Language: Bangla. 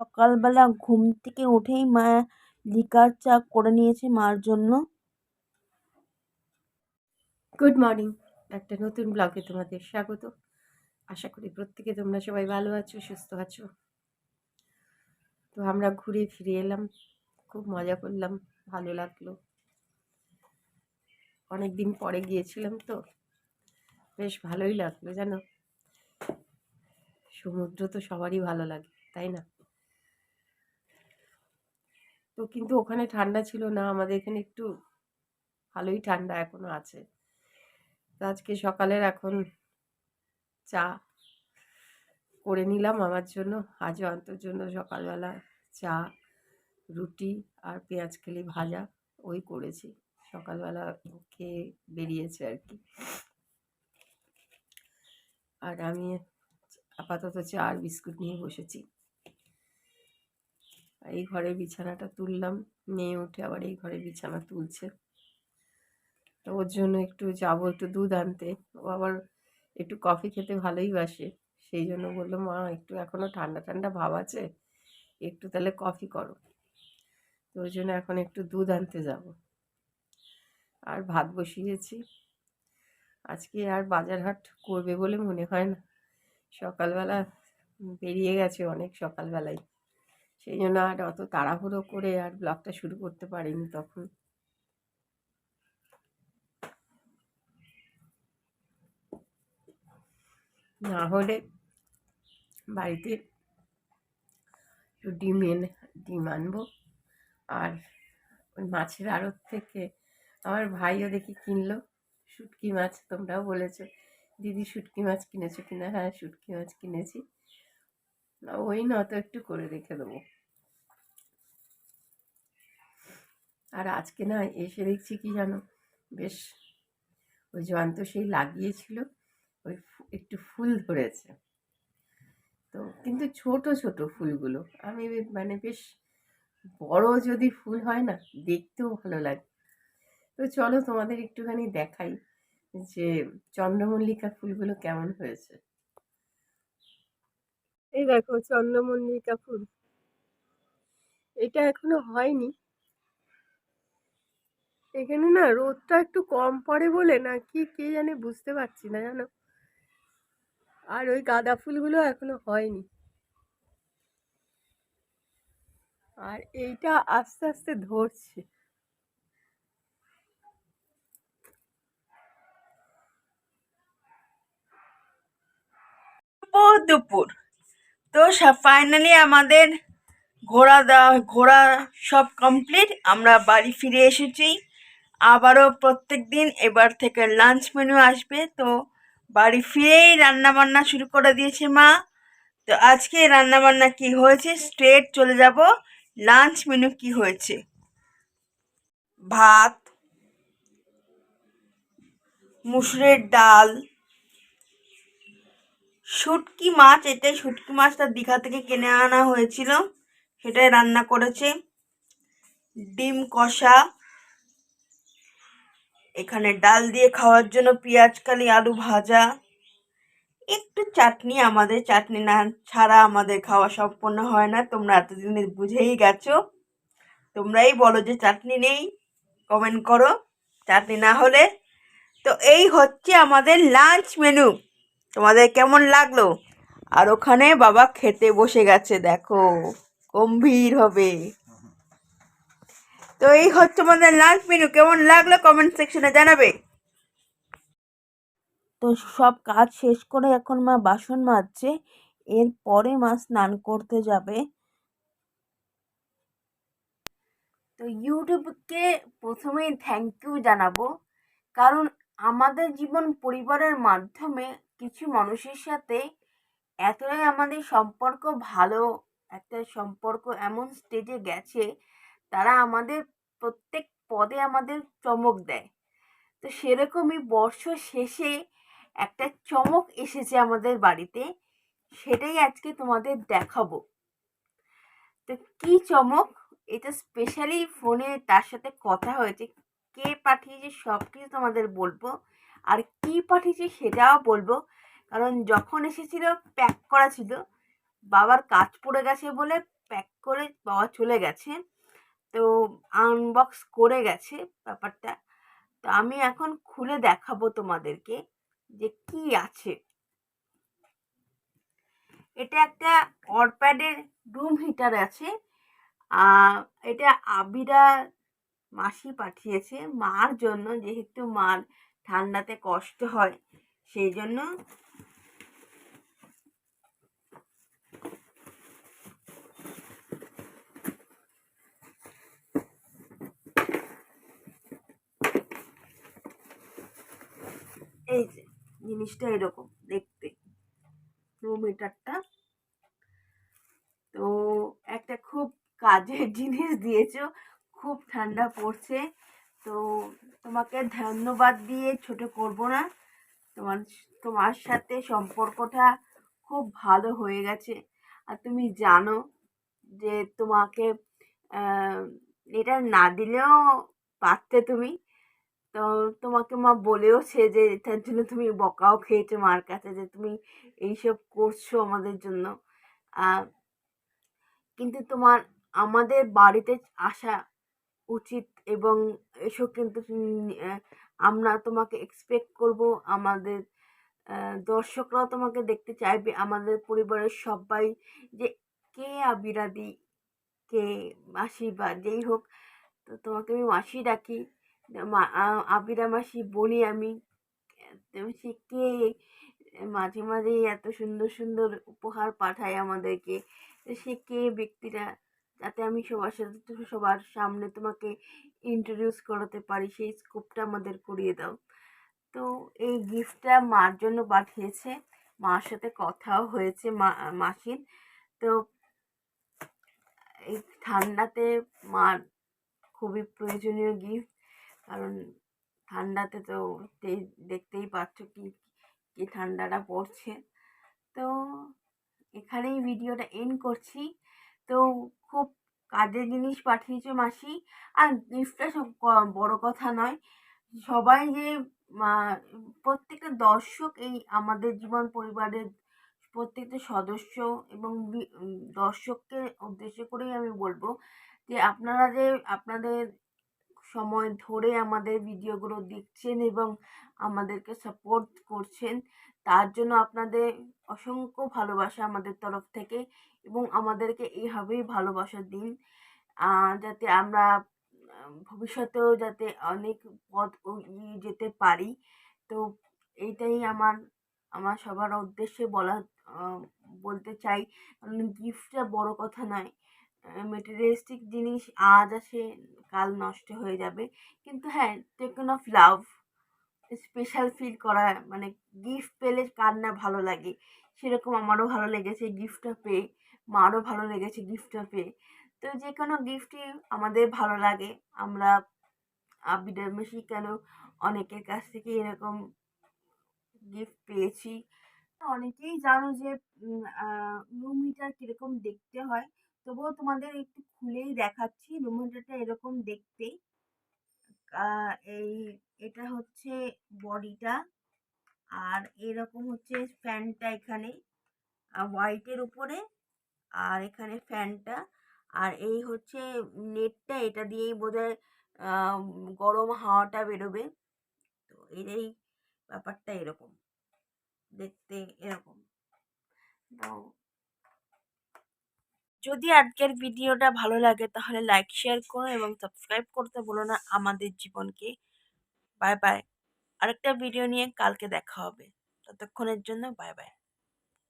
সকালবেলা ঘুম থেকে উঠেই মা লিকার চা করে নিয়েছে মার জন্য। গুড মর্নিং একটা নতুন ব্লগে তোমাদের স্বাগত। আশা করি প্রত্যেকে তোমরা সবাই ভালো আছো, সুস্থ আছো। তো আমরা ঘুরে ফিরে এলাম, খুব মজা করলাম, ভালো লাগল। অনেক দিন পরে গিয়েছিলাম তো, বেশ ভালোই লাগল জানো। সমুদ্র তো সবারই ভালো লাগে, তাই না? তো কিন্তু ওখানে ঠান্ডা ছিল না, আমাদের এখানে একটু ভালোই ঠান্ডা এখনও আছে। তো আজকে সকালের এখন চা করে নিলাম আমার জন্য। আজ অন্তর জন্য সকালবেলা চা, রুটি আর পেঁয়াজ খেলি ভাজা ওই করেছি। সকালবেলা খেয়ে বেরিয়েছে আর কি। আর আমি আপাতত চা আর বিস্কুট নিয়ে বসেছি। এই ঘরের বিছানাটা তুললাম, মেয়ে উঠে আবার এই ঘরের বিছানা তুলছে। তো ওর জন্য একটু যাব, একটু দুধ আনতে। ও আবার একটু কফি খেতে ভালোই বাসে। সেই জন্য বলল, মা, একটু এখনও ঠান্ডা ঠান্ডা ভাব আছে, একটু তাহলে কফি করো। তো ওই জন্য এখন একটু দুধ আনতে যাব। আর ভাত বসিয়েছি। আজকে আর বাজার হাট করবে বলে মনে হয় না। সকালবেলা বেরিয়ে গেছে অনেক সকালবেলায়। সেই জন্য আর অত তাড়াহুড়ো করে আর ব্লগটা শুরু করতে পারিনি তখন। না হলে বাড়িতে একটু ডিম এনে, ডিম আনব। আর ওই মাছের আড়ত থেকে আমার ভাইও দেখি কিনলো শুটকি মাছ, তোমরাও বলেছ। দিদি শুটকি মাছ কিনেছো কিনা? হ্যাঁ শুটকি মাছ কিনেছি। ওই নত একটু করে রেখে দেবো। আর আজকে না এসে দেখছি কি জানো? বেশ ওই জয়ন্ত সেই লাগিয়েছিল, ওই একটু ফুল ধরেছে। তো কিন্তু ছোট ছোট ফুলগুলো। আমি মানে বেশ বড় যদি ফুল হয় না, দেখতেও ভালো লাগে। তো চলো তোমাদের একটুখানি দেখাই যে চন্দ্রমল্লিকা ফুলগুলো কেমন হয়েছে। এই দেখো চন্দ্রমল্লিকা ফুল। এটা এখনও হয়নি। এখানে না রোদটা একটু কম পড়ে বলে না কি কে জানে বুঝতে পারছি না জানো? আর ওই গাঁদা ফুলগুলো এখনও হয়নি। আর এইটা আস্তে আস্তে ধরছে। দুপুর তো ফাইনালি আমাদের ঘোরা দেওয়া ঘোরা সব কমপ্লিট আমরা বাড়ি ফিরে এসেছি। আবারও প্রত্যেক দিন এবার থেকে লাঞ্চ মেনু আসবে। তো বাড়ি ফিরেই রান্না বান্না শুরু করে দিয়েছে মা। তো আজকে রান্না বান্না কি হয়েছে? স্ট্রেট চলে যাব। লাঞ্চ মেনু কি হয়েছে? ভাত, মুসুরের ডাল, শুটকি মাছ। এটাই শুটকি মাছটা দীঘা থেকে কিনে আনা হয়েছিল। সেটাই রান্না করেছে। ডিম কষা। এখানে ডাল দিয়ে খাওয়ার জন্য পেঁয়াজ, কালি, আলু ভাজা, একটু চাটনি আমাদের, চাটনি না ছাড়া আমাদের খাওয়া সম্পন্ন হয় না। তোমরা এতদিনে বুঝেই গেছো। তোমরাই বলো যে চাটনি নেই কমেন্ট করো। চাটনি না হলে তো এই হচ্ছে আমাদের লাঞ্চ মেনু তোমাদের কেমন লাগল? আর ওখানে বাবা খেতে বসে গেছে, দেখো। গম্ভীর হবে। তো এই হচ্ছে আমাদের লাঞ্চ মেনু কেমন লাগল কমেন্ট সেকশনে জানাবে। তো সব কাজ শেষ করে এখন মা বাসন মাজছে। এরপরে মা স্নান করতে যাবে। তো ইউটিউবকে প্রথমেই থ্যাংক ইউ জানাব। কারণ আমাদের জীবন পরিবারের মাধ্যমে কিছু মানুষের সাথে এতটাই আমাদের সম্পর্ক ভালো একটা সম্পর্ক এমন স্টেজে গেছে তারা আমাদের প্রত্যেক পদে আমাদের চমক দেয়। তো সেরকমই বর্ষ শেষে একটা চমক এসেছে আমাদের বাড়িতে, সেটাই আজকে তোমাদের দেখাবো। তো কি চমক? এটা স্পেশালি ফোনে তার সাথে কথা হয়েছে। কে পাঠিয়েছে সব কিছু তোমাদের বলব। আর কি পাঠিয়েছে সেটাও বলব। কারণ যখন এসেছিল প্যাক করা ছিল, বাবার কাজ পড়ে গেছে বলে প্যাক করে বাবা চলে গেছে। তো আনবক্স করে গেছে ব্যাপারটা। তো আমি এখন খুলে দেখাবো তোমাদেরকে যে কি আছে। এটা একটা অরপ্যাডের রুম হিটার আছে। এটা আবিরা মাসি পাঠিয়েছে মার জন্য, যেহেতু মার ঠান্ডাতে কষ্ট হয়, সেই জন্য এই যে, জিনিসটা এরকম দেখতে। রুম হিটারটা তো একটা খুব কাজের জিনিস দিয়েছ, খুব ঠান্ডা পড়ছে। তো তোমাকে ধন্যবাদ দিয়ে ছোট করব না। তোমার তোমার সাথে সম্পর্কটা খুব ভালো হয়ে গেছে। আর তুমি জানো যে তোমাকে এটা না দিলেও পারতে তুমি। তো তোমাকে মা বলেওছে যে এটার জন্য তুমি বকাও খেয়েছো মার কাছে যে তুমি এইসব করছ আমাদের জন্য। কিন্তু তোমার আমাদের বাড়িতে আসা উচিত এবং এসব কিন্তু আমরা তোমাকে এক্সপেক্ট করব। আমাদের দর্শকরাও তোমাকে দেখতে চাইবে। আমাদের পরিবারের সবাই যে কে আবিরাদি, কে মাসি বা যেই হোক, তো তোমাকে আমি মাসি ডাকি। আবিরা মাসি বলি আমি সে কে? মাঝে মাঝেই এত সুন্দর সুন্দর উপহার পাঠায় আমাদেরকে। সে কে ব্যক্তিটা যাতে আমি সবার সাথে, সবার সামনে তোমাকে ইন্ট্রোডিউস করাতে পারি, সেই স্কোপটা আমাদের করিয়ে দাও। তো এই গিফটটা মার জন্য পাঠিয়েছে। মার সাথে কথাও হয়েছে মা, মাসির। তো এই ঠান্ডাতে মার খুবই প্রয়োজনীয় গিফট কারণ ঠান্ডাতে তো দেখতেই পাচ্ছ কি কি ঠান্ডাটা পড়ছে। তো এখানেই ভিডিওটা এন্ড করছি। তো খুব কাজের জিনিস পাঠিয়েছে মাসি। আর গিফটটা সব বড় কথা নয়। সবাই যে প্রত্যেকটা দর্শক এই আমাদের জীবন পরিবারের প্রত্যেকটা সদস্য এবং দর্শককে উদ্দেশ্য করেই আমি বলব যে আপনারা যে আপনাদের সময় ধরে আমাদের ভিডিওগুলো দেখছেন এবং আমাদেরকে সাপোর্ট করছেন। তার জন্য আপনাদের অসংখ্য ভালোবাসা আমাদের তরফ থেকে এবং আমাদেরকে এইভাবেই ভালোবাসা দিন। যাতে আমরা ভবিষ্যতেও যাতে অনেক পথ যেতে পারি। তো এইটাই আমার আমার সবার উদ্দেশ্যে বলা বলতে চাই। কারণ গিফটটা বড় কথা নয়। মেটেরিয়ালিস্টিক জিনিস আজ আসে কাল নষ্ট হয়ে যাবে। কিন্তু হ্যাঁ taken off love special feel করা মানে গিফট পেলে কার না ভালো লাগে? সেরকম আমারও ভালো লেগেছে গিফটটা পেয়ে, মারও ভালো লেগেছে গিফটটা পেয়ে। তো যে কোনো গিফটই আমাদের ভালো লাগে। আমরা আবিদার মেশি কেন অনেকের কাছ থেকে এরকম গিফট পেয়েছি। অনেকেই জানো যে রুম কীরকম দেখতে হয়। তবুও তোমাদের একটু খুলেই দেখাচ্ছি। রুম এরকম দেখতে। এই, এটা হচ্ছে বডিটা। আর এরকম হচ্ছে ফ্যানটা এখানে। হোয়াইটের উপরে। আর এখানে ফ্যানটা। আর এই হচ্ছে নেটটা, এটা দিয়েই বোধহয় গরম হাওয়াটা বেরোবে। তো এই ব্যাপারটা এরকম। দেখতে এরকম। তো যদি আজকের ভিডিওটা ভালো লাগে, তাহলে লাইক শেয়ার করো এবং সাবস্ক্রাইব করতে বলো না আমাদের জীবনকে। বাই বাই আরেকটা ভিডিও নিয়ে কালকে দেখা হবে। ততক্ষণের জন্য বাই বাই